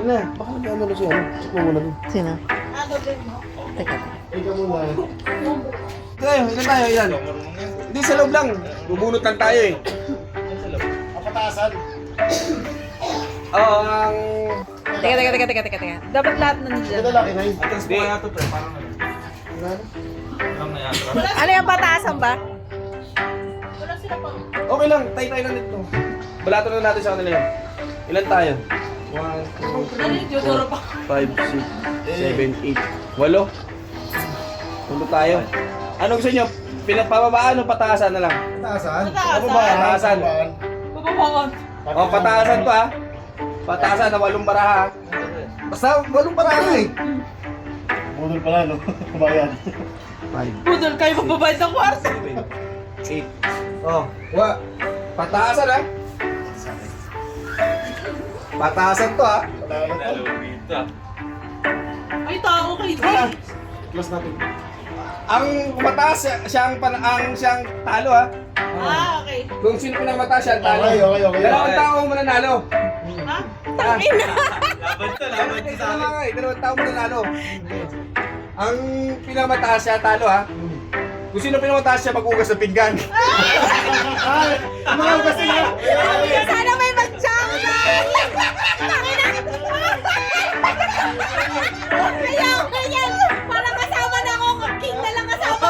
Yun na, baka nag-ano na siya. Ano? Check mo muna dun. Sino? Teka. Ikaw muna. Tayo, ilan tayo, ilan? Hindi, sa loob lang. Bubunot lang tayo eh. Kapatasan. Oo, ang... Teka, teka, teka, teka, teka, teka. Dapat lahat na Ito nandiyan. lalaki na yun. Atras mo kaya ito, pre. Parang ano. Parang nayatras. Ano yung pataasan ba? Okay lang, tayo tayo lang dito. Balato na natin sa kanila yun. Ilan tayo? 1, 2, 3, 5, 6, 7, 8, 8. Tulo tayo. Ano gusto nyo? Pinapababaan o pataasan na lang? Pataasan? Pataasan. O, pataasan to ha. Pataasan na walong baraha. ha? Basta walong baraha eh. Budol pala, no? Kumayan. 5, Budol kayo magbabayad ng kwarto. 7, 8. Oh, wa. Pataasan ha. Pataasan to ha. Ah. Ay, tao kayo. Close natin. Ang mataas siya- siyang pan ang siyang talo ha. Ah, okay. Kung sino pinakamataas siya ang talo. Okay, okay, okay. Dalawang tao ang mananalo. Ha? Ah, Laban to, laban to sa akin. nga eh, dalawang tao mananalo. Ang pinakamataas siya talo ha. Kung sino pinakamataas siya mag-ugas ng pinggan. Ay, mga kasi na. Sana may mag-jump! Kaya, kaya, para kasama ako, king na lang kasama ko.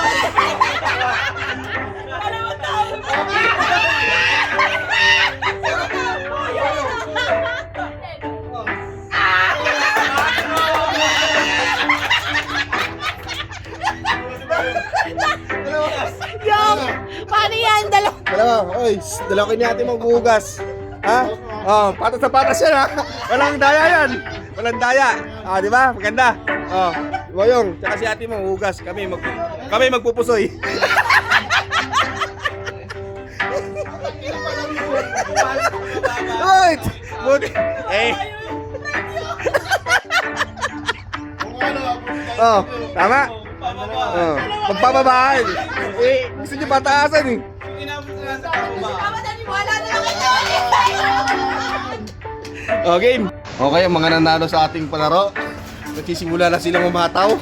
Para matawag Yung, paano yan? Dalawa. Dalawa, oy, shh, dalawa kayo ni ate maghuhugas. Ha? Oh, patas na patas yan ha. Walang daya yan. Walang daya. Ah, di ba? Maganda. Oh, Boyong, tsaka si ate mo hugas. Kami mag kami magpupusoy. Wait! Buti. Eh, oh, tama. Oh, magpapabaan. Eh, gusto niyo pataasan eh. Sa. Tama na, wala na lang ito. Oh, game. Okay, ang mga nanalo sa ating palaro. Nagsisimula na silang umataw.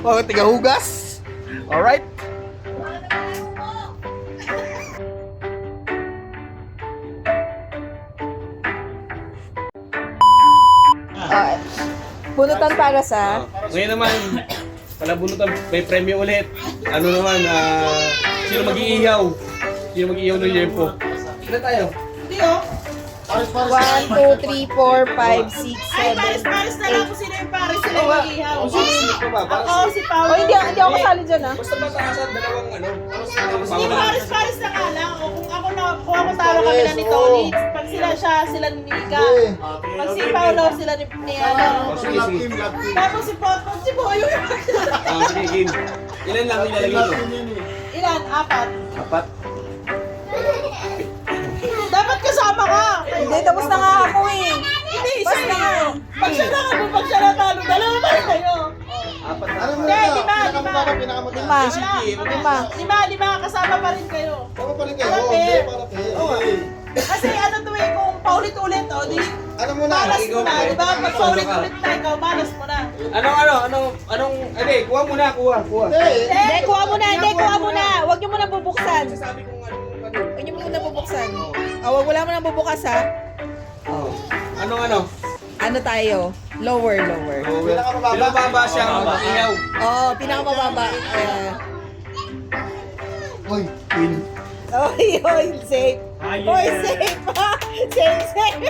oh, tiga hugas. Alright. Ah, bunutan para sa... Ngayon naman, palabunutan, may premyo ulit. Ano naman, ah, sino mag-iihaw? Sino mag-iihaw ng yempo? Ilan tayo? Hindi oh. Paris, paris. 1, 2, 3, 4, 5, 6, Ay, 7, pares-pares na lang kung sino yung pares sila Oh, yung ihaw. Oh, sino pa ba? Para- Ako, si Paolo. Oh, hindi, hindi ako kasali dyan ah. Basta pataasan, dalawang ano. Hindi pares-pares na nga lang. O kung ako na, kung ako talo kami na ni Tony, pag sila siya, sila ni Mika. Pag si Paolo, sila ni, ni ano. Oh, sige, sige. team, love team. Tapos si Potpot, si Boyo. Ah, sige, game. Ilan lang nilalagay Love team yun eh. Ilan? Apat. Apat. Kasama ka. Hindi, tapos na nga ako eh. Hindi, isa na. Pag siya na ano, pag siya natalo, dalawa pa rin kayo. Apat na. Mo Hindi, na? di ba, di ba? Pinakamababa, pinakamataas. Lima. Wala. Lima. Lima, lima, kasama pa rin kayo. Ako pa rin kayo. Fair. Oo. Kasi ano to eh, kung paulit-ulit, o di, Ano mo na? malas mo na, di ba? Pag paulit-ulit na ikaw, malas mo na. Anong ano? Anong anong hindi, kuha muna, kuha, kuha. Hindi. Kuha mo na, hindi, kuha mo na. Huwag niyo muna bubuksan. Sabi kong anong ano. Huwag niyo muna bubuksan. Oh, wag wala mo na bubukas ha. Oh. Anong ano? Ano tayo? Lower, lower. Pinakamababa. Pinababa siyang mag-ihaw. Oo, pinakamababa. Uh, Uy, Win. Oy, oy, safe. Oy, safe. Safe, safe.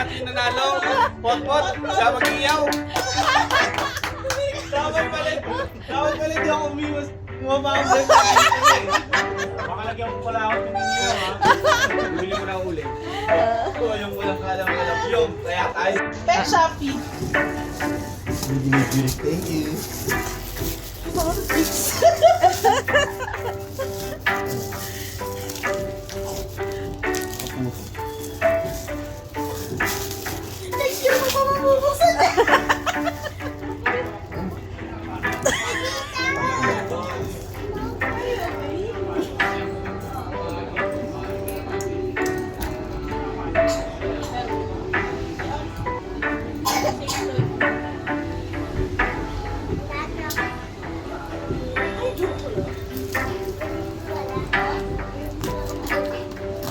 Natin nanalo. Pot-pot, siya mag-ihaw. Dapat pala, dapat pala di ako umiwas. Bumaba ako sa Baka lagyan mo pala ako ng inyo, ha? Bumili mo na uli. Ito, yung walang kalam-kalam. Yung, kaya tayo. Pet Shopee. Thank you.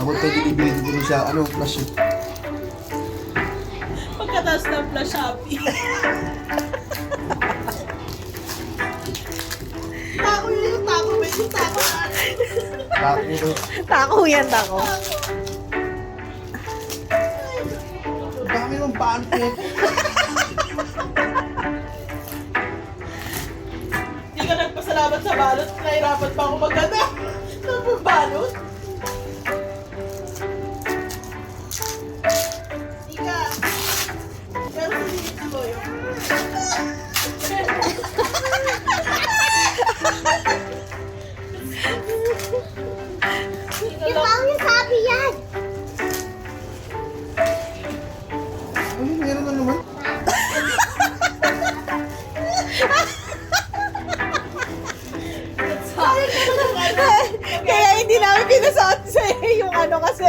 Ano siya? Ano flash yun? Pagkatapos ng flash happy. tako yun yung tako. May yung tako na. Tako to. Tako yan, tako. Ang dami ng pancake. Hindi ka nagpasalamat sa balot. Nahirapan pa ako maganda. Ng balot.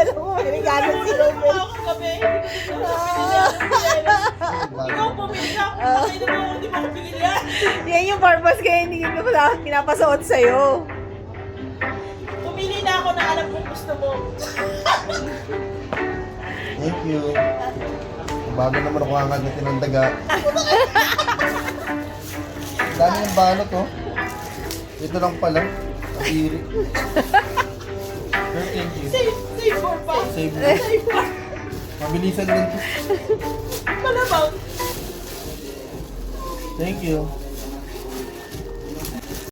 Kasi alam mo, may galit si Ruben. Ako gabi. Ikaw. Patay na mo. Hindi mo pinili yan. Yung purpose kaya hindi ko pala pinapasuot sa'yo. Pumili na ako na alam kung gusto mo. Thank you. Bago naman ako angagatin ng daga. Ang dami ng balot, oh. Ito lang pala. Pero thank you. Save, save for pa. Save mo. Save for. Mabilisan din. Malamang. Thank you.